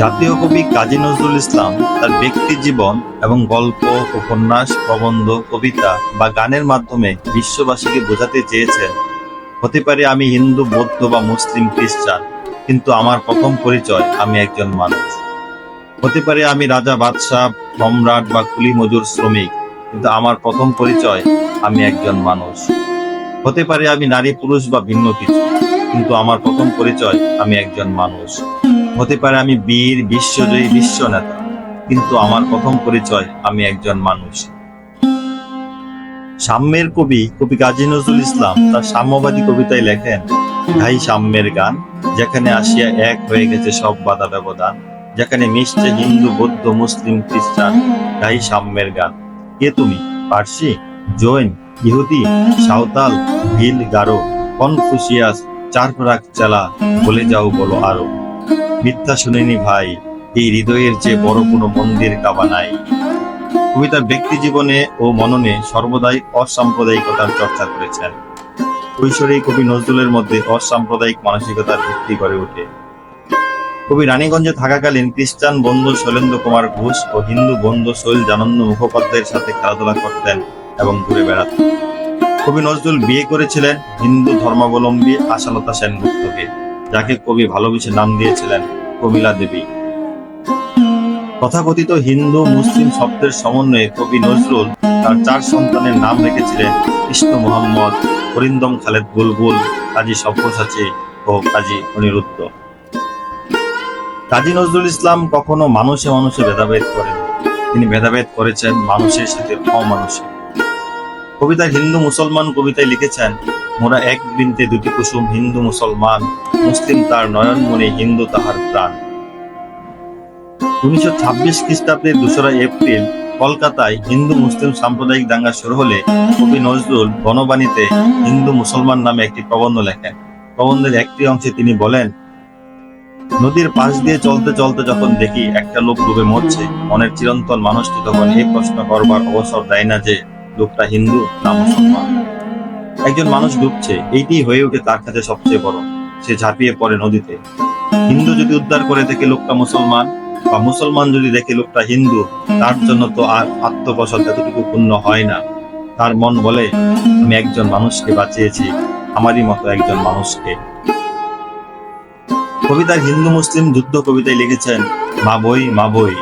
জাতীয় কবি কাজী নজরুল ইসলাম তার ব্যক্তি জীবন এবং গল্প, উপন্যাস, প্রবন্ধ, কবিতা বা গানের মাধ্যমে বিশ্ববাসীকে বোঝাতে চেয়েছেন হতে পারে আমি হিন্দু, বৌদ্ধ বা মুসলিম, খ্রিস্টান, কিন্তু আমার প্রথম পরিচয় আমি একজন মানুষ। হতে পারে আমি রাজা, বাদশাহ, সম্রাট বা কুলি মজুর শ্রমিক, কিন্তু আমার প্রথম পরিচয় আমি একজন মানুষ। হতে পারে আমি নারী, পুরুষ বা ভিন্ন কিছু। কিন্তু আমার প্রথম পরিচয় আমি একজন মানুষ। হতে পারে আমি বীর, বিশ্বজয়ী বিশ্ব নেতা কিন্তু আমার প্রথম পরিচয় আমি একজন মানুষ। সাম্যের কবি কবি কাজী নজরুল ইসলাম তার সাম্যবাদী কবিতায় লেখেন ঘাই সাম্যের গান, যেখানে আসিয়া এক হয়ে গেছে সব বাধা ব্যবধান, যেখানে মিশছে হিন্দু, বৌদ্ধ, মুসলিম, খ্রিস্টান ঘাই সাম্যের গান। কে তুমি? পার্সি? জৈন? ইহুদি? সাঁওতাল? ভিল গারো কনফুসিয়াস? চারপ্রাক চালা বলে যাও বলো আরও। মিথ্যা শুনিনি ভাই, এই হৃদয়ের যে বড় কোনো মন্দির কাবা নাই। কবিতার ব্যক্তি জীবনে ও মননে সর্বদাই অসাম্প্রদায়িকতার চর্চা করেছেন। কৈশোরেই কবি নজরুলের মধ্যে অসাম্প্রদায়িক মানসিকতার ভিত্তি গড়ে ওঠে। কবি রানীগঞ্জে থাকাকালীন খ্রিস্টান বন্ধু শৈলেন্দ্র কুমার ঘোষ ও হিন্দু বন্ধু শৈল জানন্দ মুখোপাধ্যায়ের সাথে খেলাধুলা করতেন এবং ঘুরে বেড়াতেন। কবি নজরুল বিয়ে করেছিলেন হিন্দু ধর্মাবলম্বী আশালতা সেনগুপ্তকে, যাকে কবি ভালোবেসে নাম দিয়েছিলেন কমিলা দেবী। তথাকথিত হিন্দু মুসলিম শব্দের সমন্বয়ে কবি নজরুল তার চার সন্তানের নাম রেখেছিলেন কৃষ্ণ মোহাম্মদ, হরিন্দম খালেদ বুলবুল, কাজী সব্যসাচী ও কাজী অনিরুদ্ধ। কাজী নজরুল ইসলাম কখনো মানুষে মানুষে ভেদাভেদ করেন তিনি ভেদাভেদ করেছেন মানুষের সাথে অমানুষে কবিতা হিন্দু মুসলমান কবিতায় লিখেছেন, মোরা এক বৃন্তে দুটি কুসুম হিন্দু মুসলমান, মুসলিম তার নয়নমণি হিন্দু তাহার প্রাণ। উনিশশো ছাব্বিশ খ্রিস্টাব্দের দোসরা এপ্রিল কলকাতায় হিন্দু মুসলিম সাম্প্রদায়িক দাঙ্গা শুরু হলে কবি নজরুল বনবাণীতে হিন্দু মুসলমান নামে একটি প্রবন্ধ লেখেন। প্রবন্ধের একটি অংশে তিনি বলেন, নদীর পাশ দিয়ে চলতে চলতে যখন দেখি একটা লোক ডুবে মরছে, মনের চিরন্তন মানুষটি তখন এই প্রশ্ন করবার অবসর দেয় না যে লোকটা হিন্দু, না মুসলমান। একজন মানুষ ডুবছে, এইটি হয়ে ওঠে তার কাছে সবচেয়ে বড়। সে ঝাঁপিয়ে পড়ে নদীতে। হিন্দু যদি উদ্ধার করে দেখে লোকটা মুসলমান, বা মুসলমান যদি দেখে লোকটা হিন্দু, তার জন্য তো আর আত্মপ্রসাদ এতটুকু পূর্ণ হয় না। তার মন বলে, আমি একজন মানুষকে বাঁচিয়েছি, আমারই মতো একজন মানুষকে। কবিতার হিন্দু মুসলিম যুদ্ধ কবিতায় লিখেছেন, মা বই মা বই,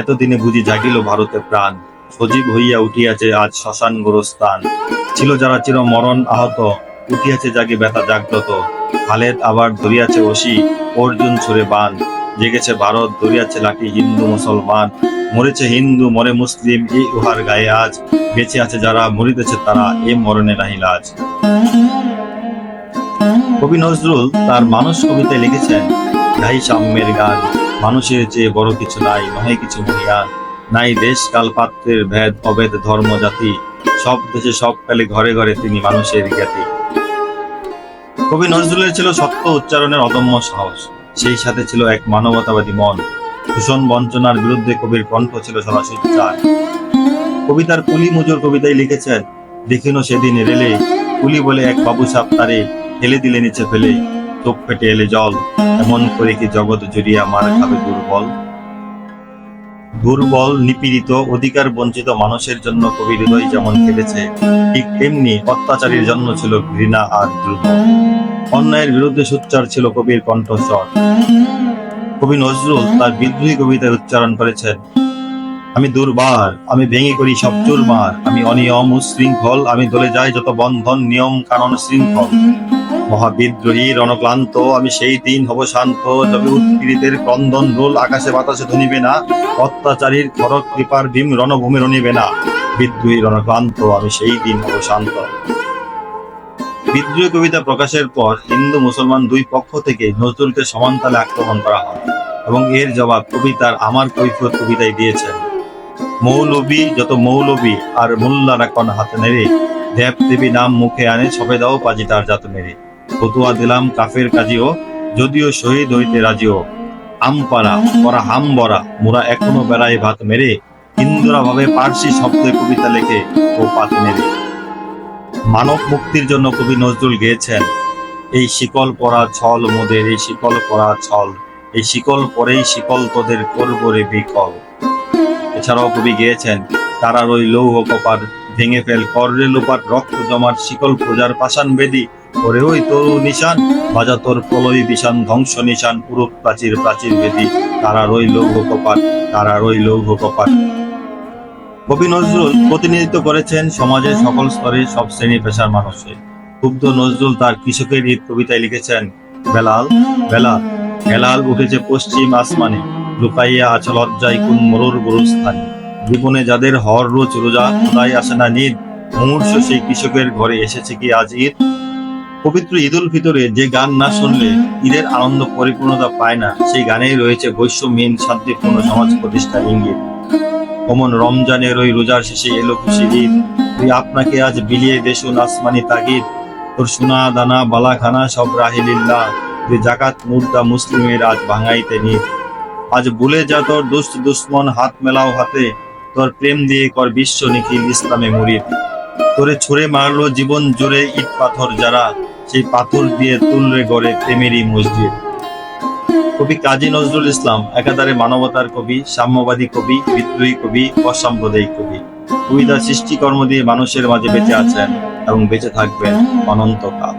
এতদিনে বুঝি জাগিল ভারতে প্রাণ। সজীব হইয়া উঠিয়াছে আজ শ্মশান গোরস্থান। ছিল যারা চির মরণ আহত, উঠিয়াছে জাগে ব্যথা জাগ্রত। খালেদ আবার ধরিয়াছে ওসি, অর্জুন ছুড়ে বান। জেগেছে ভারত, ধরিয়াছে লাঠি হিন্দু মুসলমান। মরেছে হিন্দু, মরে মুসলিম, এই উহার গায়ে আজ বেঁচে আছে যারা, মরিতেছে তারা, এ মরণে নাহি লাজ। কবি নজরুল তার মানুষ কবিতায় লিখেছেন গাই সাম্যের গান, মানুষের চেয়ে বড় কিছু নাই, নহে কিছু মহিয়ান। নাই দেশ, কাল পাত্রের ভেদ অভেদ ধর্ম, জাতি, সব দেশে সব কালে ঘরে ঘরে তিনি মানুষের জ্ঞাতি। কবি নজরুলের ছিল সত্য উচ্চারণের অদম্য সাহস। সেই সাথে ছিল এক মানবতাবাদী মন। ভূষণ বঞ্চনার বিরুদ্ধে কবির কণ্ঠ ছিল সরাসরি চার কবিতার কুলি মুজুর কবিতায় লিখেছেন, দেখিনো সেদিন রেলে, কুলি বলে এক বাবু সাপ তারে ফেলে দিলে নিচে ফেলে চোখ ফেটে এলে জল। এমন করে কি জগৎ জুড়িয়া মার খাবে দুর্বল? দুর্বল, নিপীড়িত, অধিকার বঞ্চিত মানুষের জন্য কবি হৃদয় যেমন খেলেছে ঠিক তেমনি অত্যাচারীর জন্য ছিল ঘৃণা আর দ্রুত। অন্যায়ের বিরুদ্ধে সোচ্চার ছিল কবির কণ্ঠস্বর। কবি নজরুল তার বিদ্রোহী কবিতায় উচ্চারণ করেছেন আমি দুর্বার, আমি ভেঙে করি সব চুরমার। আমি অনিয়ম, উশৃঙ্খল, আমি দলে যাই যত বন্ধন, নিয়ম কারণ শৃঙ্খল। মহাবিদ্রোহী, রণক্লান্ত, আমি সেই দিন হব শান্ত, যবে উৎপীড়িতের ক্রন্দন রোল আকাশে বাতাসে ধনিবে না। অত্যাচারীর খড়ক কৃপার ভীম রণভূমি রণিবে না। বিদ্রোহী, রণক্লান্ত, আমি সেই দিন হব শান্ত। বিদ্রোহী কবিতা প্রকাশের পর হিন্দু মুসলমান দুই পক্ষ থেকে নজরুলকে সমানতালে আক্রমণ করা হয় এবং এর জবাব কবিতার আমার কৈফিয়ত কবিতায় দিয়েছেন। মৌলবী, যত মৌলবী আর মোল্লারা কন হাতে নেড়ে, দেব দেবী নাম মুখে আনে, সবে দাও পাজি তার জাত মেরে। ফতুয়া দিলাম কাফের কাজিও, যদিও শহীদ হইতে রাজিও। আমপাড়া পরা হাম বরা মোরা এখনও বেড়ায় ভাত মেরে হিন্দুরা ভাবে পার্সি শব্দে কবিতা লেখে ও পাত মেরে মানব মুক্তির জন্য কবি নজরুল গেয়েছেন, এই শিকল পরা ছল মোদের, এই শিকল পরা ছল, এই শিকল পরেই শিকল তোদের করব রে বিকল। এছাড়াও কবি গেয়েছেন, তারার ওই লৌহ কপার ভেঙে ফেল, কররে লোপার রক্ত জমার শিকল প্রজার পাষাণ বেদি, ওরে ওই তরু নিশান, বাজা তোর প্রলয় বিশান ধ্বংস নিশান পুরুষ প্রাচীর প্রাচীর বেদি, তারার ওই লৌহ কপাট, তারার ওই লৌহ কপাট। কবি নজরুল প্রতিনিধিত্ব করেছেন সমাজের সকল স্তরে, সব শ্রেণি পেশার মানুষের ক্ষুব্ধ নজরুল তার কৃষকের ঈদ কবিতায় লিখেছেন, বেলাল বেলাল বেলাল উঠেছে পশ্চিম আসমানে। লুকাইয়া আছে লজ্জায় কোন মরুর গুরুস্থানে। জীবনে যাদের হর রোজ রোজা খোদাই আসে না নিদ মুমূর্ষ সেই কৃষকের ঘরে এসেছে কি আজ ঈদ? পবিত্র ঈদ উল ফিতরে যে গান না শুনলে ঈদের আনন্দ পরিপূর্ণতা পায় না, সেই গানেই রয়েছে বৈশ্যমীন শান্তিপূর্ণ সমাজ প্রতিষ্ঠা ইঙ্গিত। অমন রমজানের ওই রোজার শেষে এলো খুশি ঈদ। তুই আপনাকে আজ বিলিয়ে দেশুন আসমানি তাগিদ। তোর সোনা, দানা, বালাখানা সব রাহিলিল্লাহ। যে জাকাত, মুদ্রা, মুসলিমের আজ ভাঙাইতে নিত আজ ভুলে যা তোর দুষ্ট দুশ্মন হাত মেলাও হাতে, তোর প্রেম দিয়ে কর বিশ্ব নিখিল ইসলামে মুরিদ তোরে ছুঁড়ে মারলো জীবন জুড়ে ইট পাথর যারা, সেই পাথর দিয়ে তুলরে গড়ে প্রেমেরই মসজিদ। কবি কাজী নজরুল ইসলাম, একাধারে মানবতার কবি, সাম্যবাদী কবি, বিদ্রোহী কবি, অসাম্প্রদায়িক কবি। কবিতা সৃষ্টিকর্ম দিয়ে মানুষের মাঝে বেঁচে আছেন এবং বেঁচে থাকবেন অনন্তকাল।